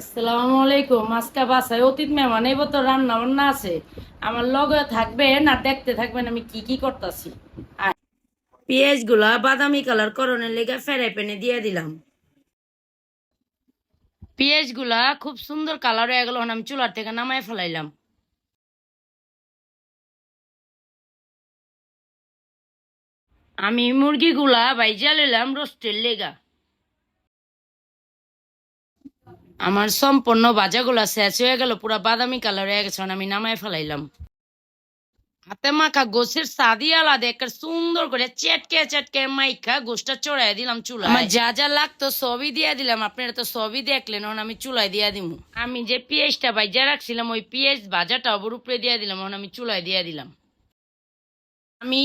আসসালামু আলাইকুম, আজকে বাসায় অতীত মেহমান, এই তো রান্না বান্না আছে। আমার লগে থাকবেন আর দেখতে থাকবেন আমি কি কি করতেছি। পেঁয়াজগুলা বাদামি কালার করণের লেগে ফেরাই পেনে দিয়ে দিলাম। পেঁয়াজগুলা খুব সুন্দর কালার হয়ে গেল আমি চুলার থেকে নামায় ফেলাইলাম। আমি মুরগিগুলা বাইজা লইলাম রোস্টের লেগা। আমার সম্পূর্ণ বাজাগুলা শেষ হয়ে গেল পুরা বাদামি কালার হয়ে গেছে আমি নামায় ফেলাইলাম। হাতে মাখা গোছের সাদি আলাদা একটা সুন্দর করে চেটকে চেটকে মাইখা গোষ্ঠটা চড়াই দিলাম চুলা আমার যা যা লাগতো সবই দিয়ে দিলাম আপনারা তো সবই দেখলেন এখন আমি চুলায় দিয়ে দিব আমি যে পেঁয়াজটা ভাজা রাখছিলাম ওই পেঁয়াজ ভাজাটা ওর উপরে দিয়ে দিলাম এখন আমি চুলায় দিয়ে দিলাম। আমি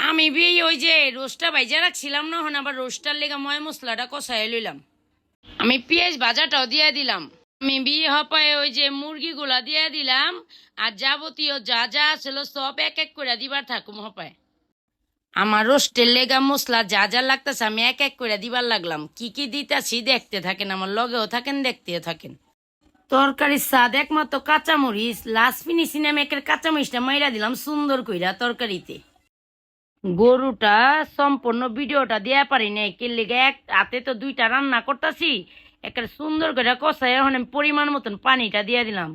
আমি বি ওই যে রোস্টটা ভাজা রাখছিলাম না এখন আবার রোস্টার লেগে ময় মশলাটা কষাই লইলাম। আমি পেঁয়াজ ভাজাটাও দিয়ে দিলাম। আমি বিয়ে হপায় ওই যে মুরগিগুলা দিয়ে দিলাম, আর যাবতীয় যা যা ছিল সব এক এক করে দিবার থাকুম হপায়। আমার রোস্টের লেগা মশলা যা যা লাগতেছে আমি এক এক করে দিবার লাগলাম। কি কি দিতাছি দেখতে থাকেন, আমার লগেও থাকেন, দেখতেও থাকেন। তরকারির স্বাদ একমাত্র কাঁচামরিচ লাস্ট ফিনিশিং আমি একের কাঁচামরিচটা মাইরা দিলাম সুন্দর কইরা তরকারিতে। গরুটা সম্পূর্ণ ভিডিওটা দেয়া পারি নাই। কে লেগে এক হাতে তো দুইটা রান্না করতেছি। একটা সুন্দর করে কষাই এখন পরিমাণ মতন পানিটা দিয়ে দিলাম।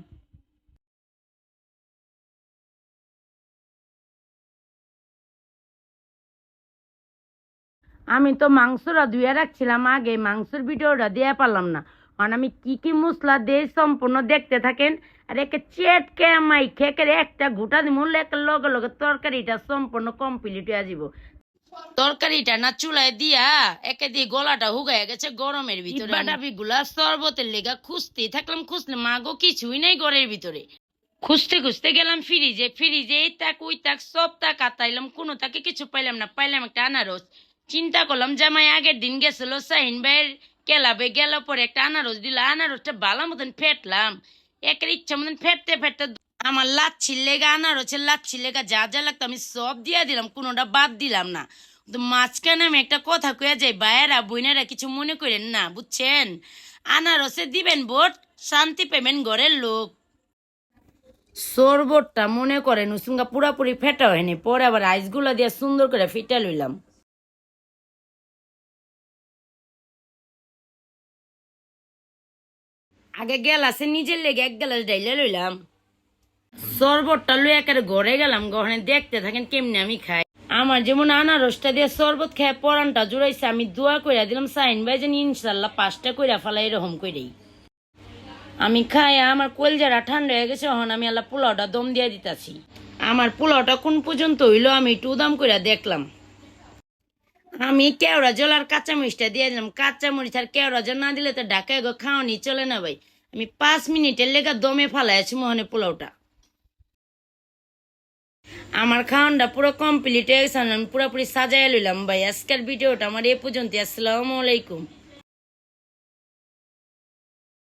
আমি তো মাংসটা ধুয়ে রাখছিলাম, আগে মাংসের ভিডিওটা দেয়া পারলাম না। কারণ আমি কি কি মশলা দিয়ে সম্পূর্ণ দেখতে থাকেন? আর একে চেটকে মাই খেকে একটা ঘুটা দিব লগে লগে তরকারিটা সম্পূর্ণ কমপ্লিট হয়ে যাব তরকারিটা না চুলায় দিয়া একে দিয়ে গলাটা হুগায় গেছে গরমের ভিতরে। ডাবি গুলা শরবতের লেগা খুঁজতেই থাকলাম খুঁজলে মাগো কিছুই নাই ঘরের ভিতরে। খুঁজতে খুঁজতে গেলাম ফ্রিজে ফ্রিজে এই তাক ওই তাক সব তাক আতাইলাম কোনো তাকে কিছু পাইলাম না পাইলাম একটা আনারস। চিন্তা করলাম, জামাই আগের দিন গেছিল সাহিন ভাইয়ের কেলাবে গেল পরে একটা আনারস দিল, আনারসটা ভালো মতন ফেটলাম। একের ইচ্ছা মতন ফেটতে ফেটতে আমার লাচ্ছির লেগা, আনারসের লাচ্ছির লেগা যা যা লাগতো আমি সব দিয়ে দিলাম, কোনোটা বাদ দিলাম না। তো মাঝখানে আমি একটা কথা কয়ে যাই ভাইয়েরা বোনেরা কিছু মনে করেন না, বুঝছেন? আনারসে দিবেন ভোট, শান্তি পেবেন ঘরের লোক। সরবতটা মনে করেন, উসুঙ্গা পুরাপুরি ফেটা হয়নি, পরে আবার আইসগুলো দিয়ে সুন্দর করে ফিটা লইলাম। আগে গেলাসে নিজের লেগে এক গ্লাস ডাইলে লইলাম। শরবতটা লই একেবারে ঘরে গেলাম গহনে দেখতে থাকেন কেমনে আমি খাই। আমার যেমন আনারসটা দিয়ে শরবত খেয়ে পরানটা জুড়াইছে, আমি দোয়া কইরা দিলাম, সাইন ভাই, যেন ইনশাল্লাহ পাঁচটা কইরা ফেলাই এরকম কইরেই। আমি খাই, আমার কলজারা ঠান্ডা হয়ে গেছে, এখন আমি আল্লাহ পোলাওটা দম দিয়ে দিতাছি। আমার পোলাওটা কোন পর্যন্ত হইল আমি একটু উদাম করে দেখলাম। আমি কেওড়া জল আর কাঁচা মরিচটা দিয়ে দিলাম। কাঁচা মরিচ আর কেওড়া জল না দিলে তো ঢাকায় গো খাওয়ানি চলে না ভাই। আমি পাঁচ মিনিটের লেগা দমে ফালাই আছি মোহনে পোলাওটা। আমার খাওয়ানটা পুরো কমপ্লিট হয়ে গেছে, আমি পুরোপুরি সাজাই লইলাম ভাই। আজকের ভিডিওটা আমার এ পর্যন্ত আসসালামু আলাইকুম।